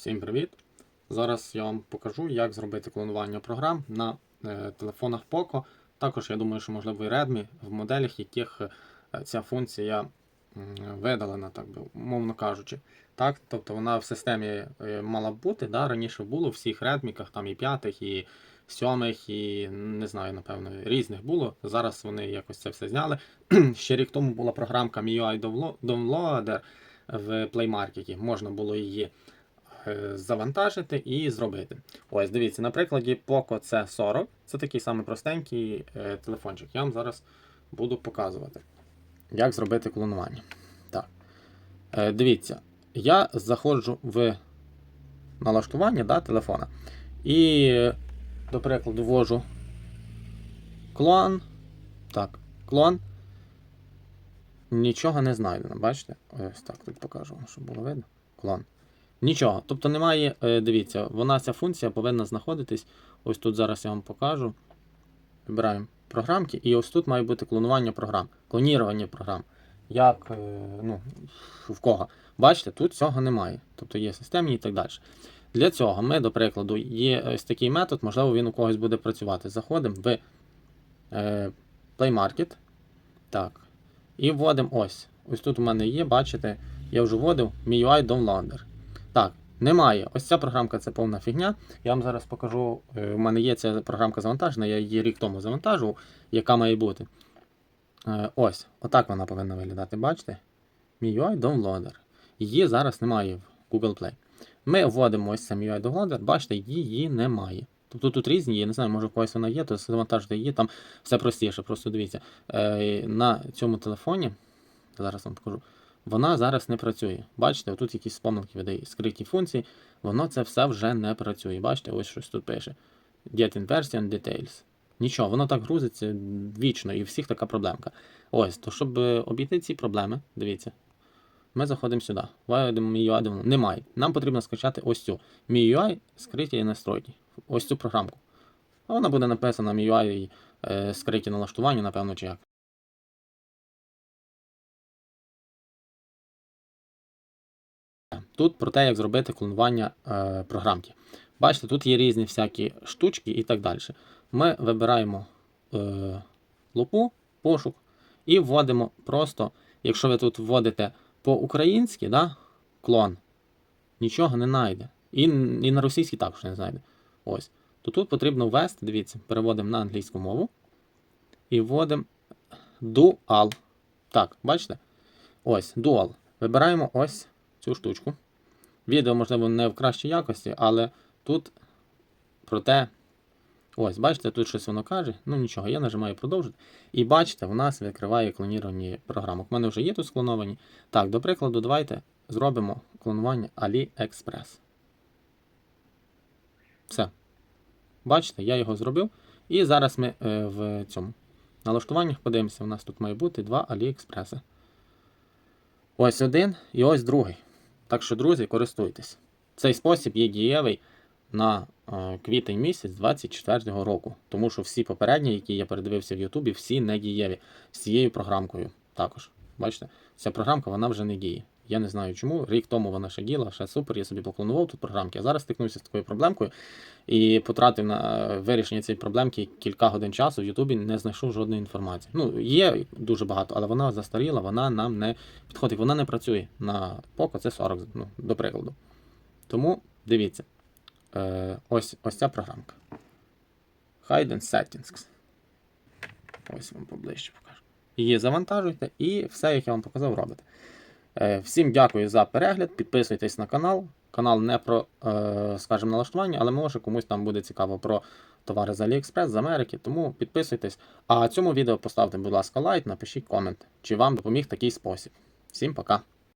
Всім привіт! Зараз я вам покажу, як зробити клонування програм на е, телефонах Poco. Також я думаю, що можливо і Redmi, в моделях, яких е, ця функція видалена, так би мовно кажучи. Так, тобто вона в системі е, мала б бути. Да? Раніше було в всіх Redmi, там і п'ятих, і сьомих, і не знаю, напевно, різних було. Зараз вони якось це все зняли. Ще рік тому була програмка MIUI Downloader в Play Market. Можна було її завантажити і зробити. Ось, дивіться, на прикладі Poco C40. Це такий самий простенький е, телефончик. Я вам зараз буду показувати, як зробити клонування. Так. Е, дивіться, я заходжу в налаштування да, телефона. І, е, до прикладу, ввожу клон. Так, клон. Нічого не знайдено, бачите? Ось так тут покажу, щоб було видно. Клон. Нічого. Тобто немає, е, дивіться, вона ця функція повинна знаходитись. Ось тут зараз я вам покажу. Вибираємо програмки, і ось тут має бути клонування програм, клонірування програм. Як, е, ну, в кого. Бачите, тут цього немає. Тобто є системні і так далі. Для цього ми, до прикладу, є ось такий метод, можливо, він у когось буде працювати. Заходимо в е, Play Market. Так. І вводимо ось. Ось тут у мене є, бачите, я вже вводив MIUI Downloader. Немає. Ось ця програмка це повна фігня. Я вам зараз покажу. е, У мене є ця програмка завантажена, я її рік тому завантажував, яка має бути. Е, Ось, отак вона повинна виглядати, бачите? MIUI Downloader. Її зараз немає в Google Play. Ми вводимо ось цей MIUI Downloader, бачите, її немає. Тобто тут різні, є, не знаю, може в когось вона є, то завантажити її, там все простіше. Просто дивіться. Е, На цьому телефоні, зараз вам покажу, вона зараз не працює. Бачите, тут якісь помилки видає, скриті функції, воно це все вже не працює. Бачите, ось щось тут пише. Get in version details. Нічого, воно так грузиться вічно, і всіх така проблемка. Ось, то щоб е, обійти ці проблеми, дивіться. Ми заходимо сюди. MIUI. Немає. Нам потрібно скачати ось цю. MIUI скриті настройки. Ось цю програмку. А Вона буде написана MIUI е, скриті налаштування, напевно, чи як. Тут про те, як зробити клонування е, програмки. Бачите, тут є різні всякі штучки і так далі. Ми вибираємо е, лупу, пошук і вводимо просто, якщо ви тут вводите по-українськи, да, клон, нічого не знайде. І, і на російській також не знайде. Ось. То тут потрібно ввести, дивіться, переводимо на англійську мову і вводимо dual. Так, бачите? Ось, dual. Вибираємо ось цю штучку. Відео, можливо, не в кращій якості, але тут проте. Ось, бачите, тут щось воно каже. Ну нічого, я нажимаю продовжити. І бачите, у нас відкриває клоніровані програми. У мене вже є тут склоновані. Так, до прикладу, давайте зробимо клонування AliExpress. Все. Бачите, я його зробив. І зараз ми е, в цьому налаштуваннях подивимося. У нас тут має бути два AliExpress. Ось один і ось другий. Так що, друзі, користуйтесь. Цей спосіб є дієвий на е, квітень місяць 2024 року. Тому що всі попередні, які я передивився в Ютубі, всі не дієві. З цією програмкою також. Бачите, ця програмка вона вже не діє. Я не знаю чому. Рік тому вона ще діла, ще супер, я собі поклонував тут програмки. А зараз стикнувся з такою проблемкою і потратив на вирішення цієї проблемки кілька годин часу в Ютубі, не знайшов жодної інформації. Ну, є дуже багато, але вона застаріла, вона нам не підходить, вона не працює на Poco, це 40, ну, до прикладу. Тому дивіться, е, ось, ось ця програмка. Hidden Settings. Ось вам поближче покажу. Її завантажуйте і все, як я вам показав, робите. Е, Всім дякую за перегляд. Підписуйтесь на канал. Канал не про, е, скажімо, налаштування, але може комусь там буде цікаво про товари з AliExpress, з Америки. Тому підписуйтесь. А цьому відео поставте, будь ласка, лайк, напишіть комент, чи вам допоміг такий спосіб. Всім пока!